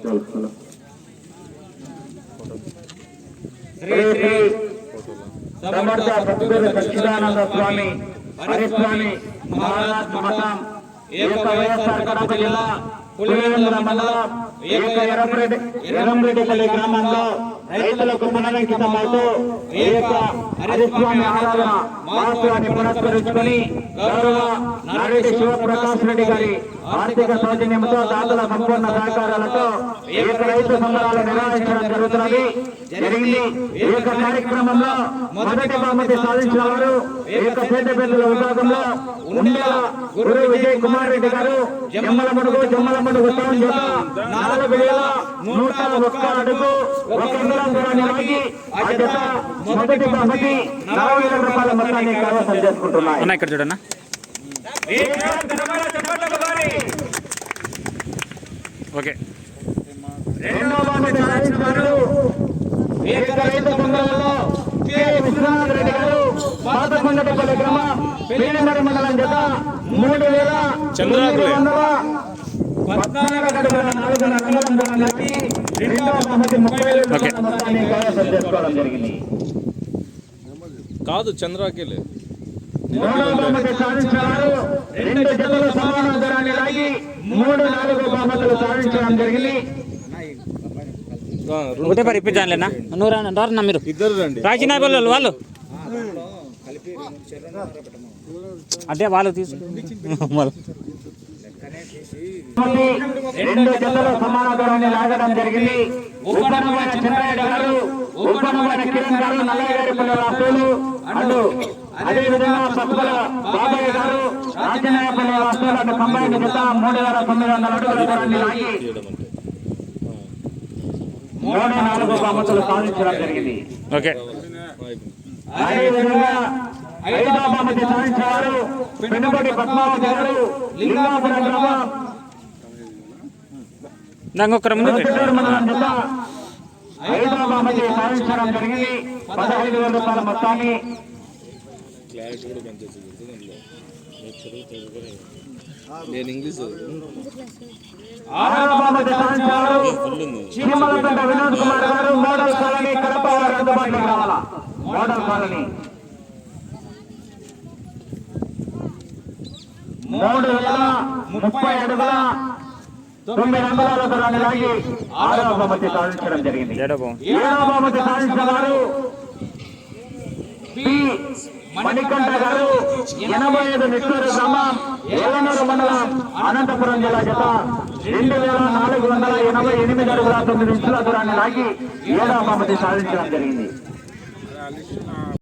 चल चलो समर्थ ಸದ್ಗುರು ಸಚ್ಚಿದಾನಂದ ಸ್ವಾಮಿ ಹರಿಸ್ವಾಮಿ ಮಹಾರಾಜ್ ಮಠಂ ಏಕ ವಯಸ್ಸಾರ್ಕಡದ ಜಿಲ್ಲಾ పులివెందుల మండలం ఎర్రంరెడ్డిపల్లి గ్రామంలో రైతులకు పునరంకితమవుతూ ఏక హరిస్వామి ఆరాధన మహోత్సవాన్ని పురస్కరించుకొని గౌరవ నారెడ్డి శివప్రకాష్ రెడ్డి గారి ఆర్థిక సౌజన్యంతో దాతల సంపూర్ణ సహకారాలతో ఏక రైతు సంబరాలు నిర్వహించడం జరుగుతున్నది. జరిగింది. ఈ యొక్క కార్యక్రమంలో మొదటి బహుమతి సాధించిన వారు ఏక పేదపెద్దల విభాగంలో ఉండేల గురు విజయ్ కుమార్ రెడ్డి గారు జమ్మల మడుగు జమ్మల మడుగు టౌన్ జిల్లా నాలుగు వేల నూట ఒక్క అడుగు ఒక అంగుళం దూరాన్ని లాగి ఆ జత మొదటి బహుమతి నలభై వేల రూపాయల మొత్తాన్ని కైవసం చేసుకుంటున్నాయి. అన్న ఇక్కడ చూడన్నా. ఓకే. రెండో బహుమతి సాధించారు విశ్వనాథ్ రెడ్డి గారు పాతకొండపల్లి గ్రామం పెళ్ళిమరి మండలం జత మూడు వేల చంద్రాకులే. తొమ్మిది వందల పద్నాలుగు అడుగుల నాలుగున్నర అంగుళం దూరానికి రెండో బహుమతి ముప్పై వేల ఓకే. రూపాయల మొత్తాన్ని కైవసం చేసుకోవడం జరిగింది. కాదు చంద్రాకేలే. బహుమతి సాధించారు. రెండు జతల సమాన దూరాన్ని లాగి మూడు నాలుగు బహుమతులు సాధించడం జరిగింది. ఒకటే పరి ఇప్పించానులేనా నువ్వు రా రారన్నా మీరు. ఇద్దరు రండి. రాసిన వాళ్ళు వాళ్ళు. అంటే వాళ్ళు. రెండు జతల సమాన దూరాన్ని లాగడం జరిగింది. గారు ఉప్పనమైన కిరణ్ గారు నల్లయ్య గారి పిల్లల రాష్ట్రాలు అటు అదే విధంగా పసుపుల బాబయ్య గారు రాజనాయపల్లి రాష్ట్రాలు అటు కంబైన్ జత మూడు వేల తొమ్మిది వందల అడుగుల దూరాన్ని లాగి మూడు నాలుగు బహుమతులు సాధించడం జరిగింది. ఓకే. అదే బహుమతి సాధించారు. పెనుబడి పద్మావతి గారు. లింగాపురం గ్రామం. ముందు బహుమతి సాధించడం జరిగింది. పదహైదు వేల రూపాయల మొత్తాన్ని. క్లారిటీ కూడా నేను English Chimalapeta Vinod Kumar garu model colony Kadapa model colony. మూడు వేల ముప్పై అడుగుల తొమ్మిది అంగుళాల దూరాన్ని లాగి ఆరో బహుమతి సాధించడం జరిగింది. ఏడో బాగుంది ఏడో బహుమతి సాధించిన వారు మణికంఠ గారు ఎనభై ఐదు నిట్టూరు గ్రామం ఏలనూరు మండలం అనంతపురం జిల్లా జత రెండు వేల నాలుగు వందల ఎనభై ఎనిమిది అడుగుల తొమ్మిది ఇంచుల దూరాన్ని లాగి ఏడో బహుమతి సాధించడం జరిగింది.